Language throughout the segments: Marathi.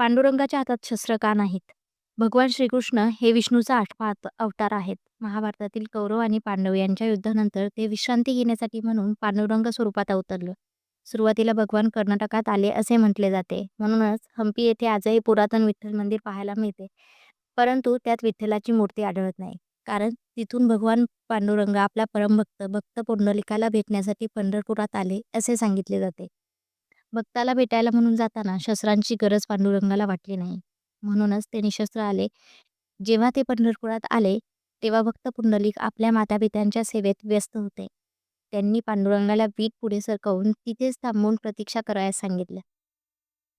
पांडुरंगाच्या हातात शस्त्र का नाहीत? भगवान श्रीकृष्ण हे विष्णूचा आठवा अवतार आहेत. महाभारतातील कौरव आणि पांडव यांच्या युद्धानंतर ते विश्रांती घेण्यासाठी म्हणून पांडुरंग स्वरूपात अवतरलं. सुरुवातीला भगवान कर्नाटकात आले असे म्हटले जाते. म्हणूनच हम्पी येथे आजही पुरातन विठ्ठल मंदिर पाहायला मिळते. परंतु त्यात विठ्ठलाची मूर्ती आढळत नाही. कारण तिथून भगवान पांडुरंग आपला परमभक्त भक्त पुंडलिकाला भेटण्यासाठी पंढरपुरात आले असे सांगितले जाते. भक्ताला भेटायला म्हणून जाताना शस्त्रांची गरज पांडुरंगाला वाटली नाही. म्हणूनच ते निशस्त्र आले. जेव्हा ते पंढरपुरात आले तेव्हा भक्त पुंडलिक आपल्या मातापित्यांच्या सेवेत व्यस्त होते. त्यांनी पांडुरंगाला वीट पुढे सरकवून तिथेच थांबून प्रतीक्षा करायला सांगितलं.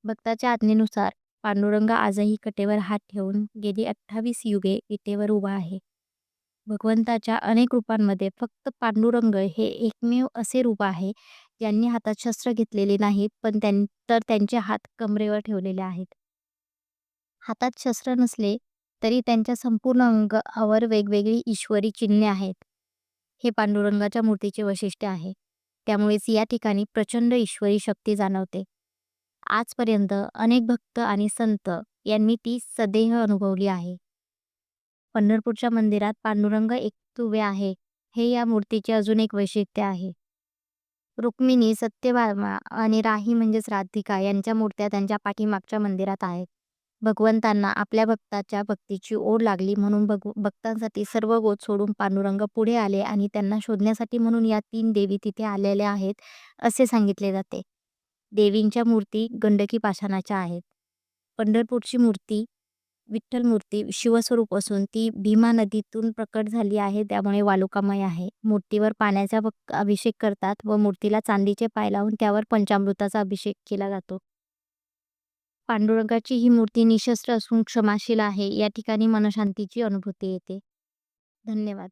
भक्ताच्या आज्ञेनुसार पांडुरंग आजही कटेवर हात ठेवून गेली अठ्ठावीस युगे विटेवर उभा आहे. भगवंताच्या अनेक रूपांमध्ये फक्त पांडुरंग हे एकमेव असे रूप आहे ज्यांनी हातात शस्त्र घेतलेले नाहीत पण त्यां तर त्यांचे हात कमरेवर ठेवलेले आहेत. हातात शस्त्र नसले तरी त्यांच्या संपूर्ण अंगावर वेगवेगळी ईश्वरी चिन्हे आहेत. हे पांडुरंगाच्या मूर्तीचे वैशिष्ट्य आहे. त्यामुळेच या ठिकाणी प्रचंड ईश्वरी शक्ती जाणवते. आजपर्यंत अनेक भक्त आणि संत यांनी ती सदेह अनुभवली आहे. पंढरपूरच्या मंदिरात पांडुरंग एक तुवे आहे हे या मूर्तीचे अजून एक वैशिष्ट्य आहे. रुक्मिणी, सत्यभामा आणि राही म्हणजेच राधिका यांच्या मूर्त्या त्यांच्या पाठीमागच्या मंदिरात आहेत. भगवंतांना आपल्या भक्ताच्या भक्तीची ओढ लागली म्हणून भग भक्तांसाठी सर्व गोद सोडून पांडुरंग पुढे आले आणि त्यांना शोधण्यासाठी म्हणून या तीन देवी तिथे आलेल्या आहेत असे सांगितले जाते. देवींच्या मूर्ती गंडकी पाषाणाच्या आहेत. पंढरपूरची मूर्ती विठ्ठल मूर्ती शिवस्वरूप असून ती भीमा नदीतून प्रकट झाली आहे त्यामुळे वालुकामय आहे. मूर्तीवर पाण्याचा अभिषेक करतात व मूर्तीला चांदीचे पाय लावून त्यावर पंचामृताचा अभिषेक केला जातो. पांडुरंगाची ही मूर्ती निशस्त्र असून क्षमाशील आहे. या ठिकाणी मनशांतीची अनुभूती येते. धन्यवाद.